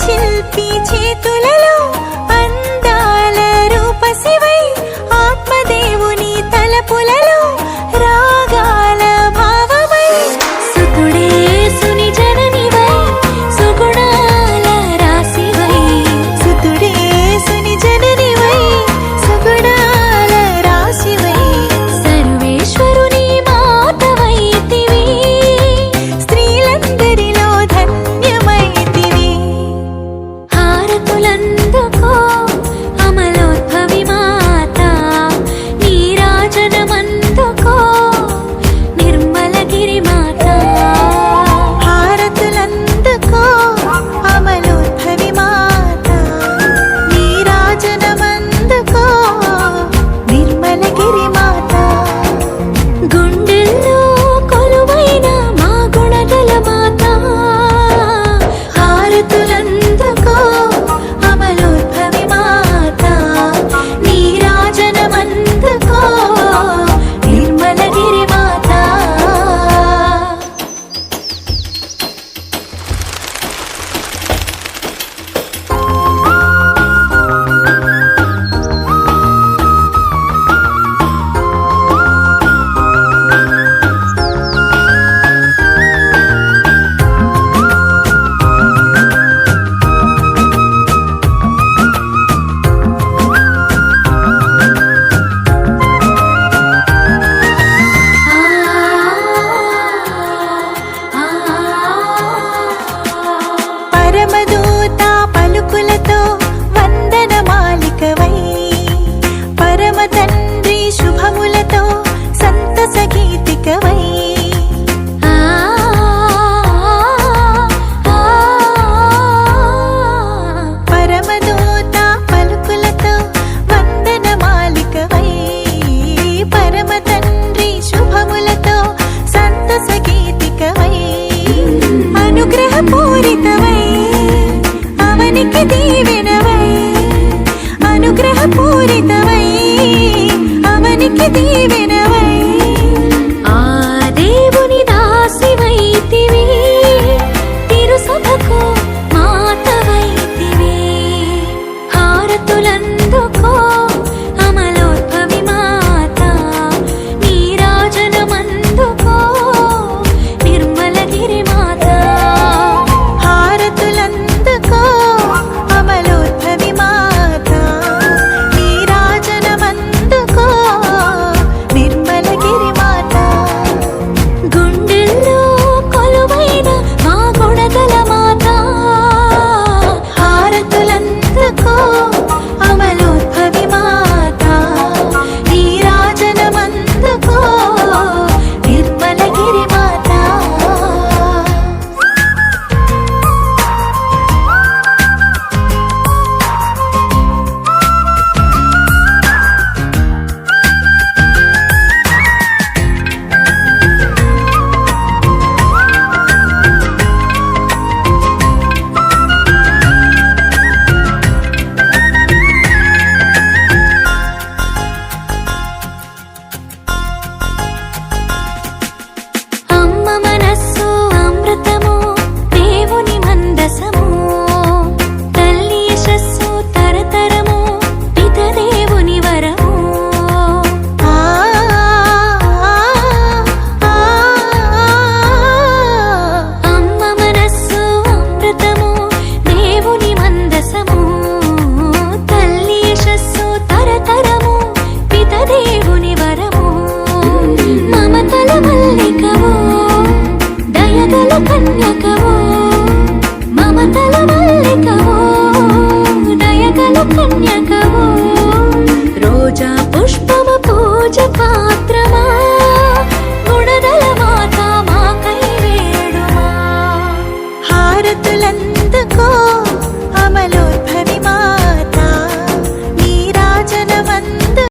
శిల్పి చేతులలో పరమదూత పలుకులతో వందన మాలికవై. పరమ తండ్రి శుభములతో సంతస గీతికవై పరమదూత పలుకులతో వందన మాలికవై. పరమ తండ్రి శుభములతో సంతస గీతికవై అనుగ్రహ పూరిత leaving it.